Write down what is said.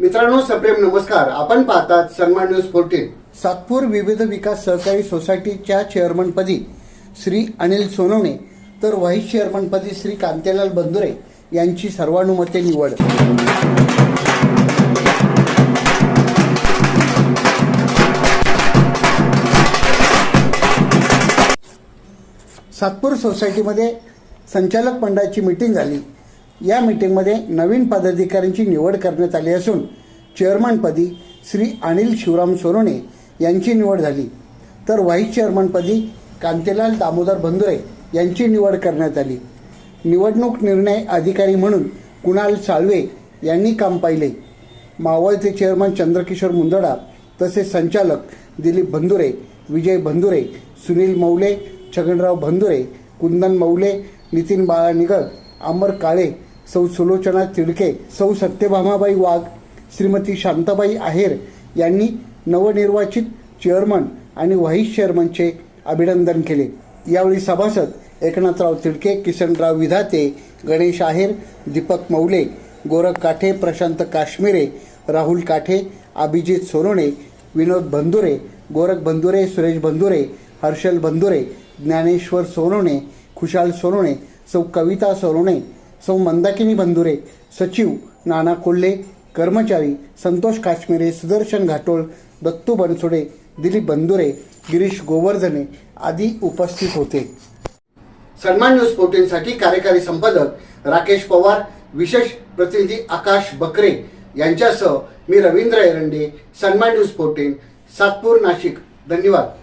मित्रांनो सप्रेम नमस्कार. आपण पाहतात सन्मान न्यूज फोर्टीन सातपूर विविध विकास सहकारी सोसायटीच्या चेअरमनपदी श्री अनिल सोनवणे तर व्हाईस चेअरमनपदी श्री कांतीलाल बंधुरे यांची सर्वानुमते निवड. सातपूर सोसायटीमध्ये संचालक मंडळाची मीटिंग झाली. या मीटिंगमध्ये नवीन पदाधिकाऱ्यांची निवड करण्यात आली असून चेअरमनपदी श्री अनिल शिवराम सोनवणे यांची निवड झाली. तर व्हाईस चेअरमनपदी कांतीलाल दामोदर बंधुरे यांची निवड करण्यात आली. निवडणूक निर्णय अधिकारी म्हणून कुणाल साळवे यांनी काम पाहिले. मावळचे चेअरमन चंद्रकिशोर मुंदडा तसेच संचालक दिलीप बंधुरे विजय बंधुरे सुनील मौले छगनराव बंधुरे कुंदन मौले नितीन बाळा निगळ अमर काळे सौ सुलोचना तिडके सौ सत्यभामाबाई वाघ श्रीमती शांताबाई आहेर यांनी नवनिर्वाचित चेअरमन आणि व्हाईस चेअरमनचे अभिनंदन केले. यावेळी सभासद एकनाथराव तिडके किसनराव विधाते गणेश आहेर दीपक मौले गोरख काठे प्रशांत काश्मीरे राहुल काठे अभिजित सोनोणे विनोद बंधुरे गोरख बंधुरे सुरेश बंधुरे हर्षल बंधुरे ज्ञानेश्वर सोनोणे खुशाल सोनोणे सौ कविता सोनोणे सौ मंदाकिनी बंधुरे सचिव नाना कोल्हे कर्मचारी संतोष काश्मीरे सुदर्शन घाटोळ दत्तू बनसोडे दिलीप बंधुरे गिरीश गोवर्धने आदी उपस्थित होते. सन्मान न्यूज फोर्टीनसाठी कार्यकारी संपादक राकेश पवार विशेष प्रतिनिधी आकाश बकरे यांच्यासह मी रवींद्र एरंडे सन्मान न्यूज फोर्टीन सातपूर नाशिक. धन्यवाद.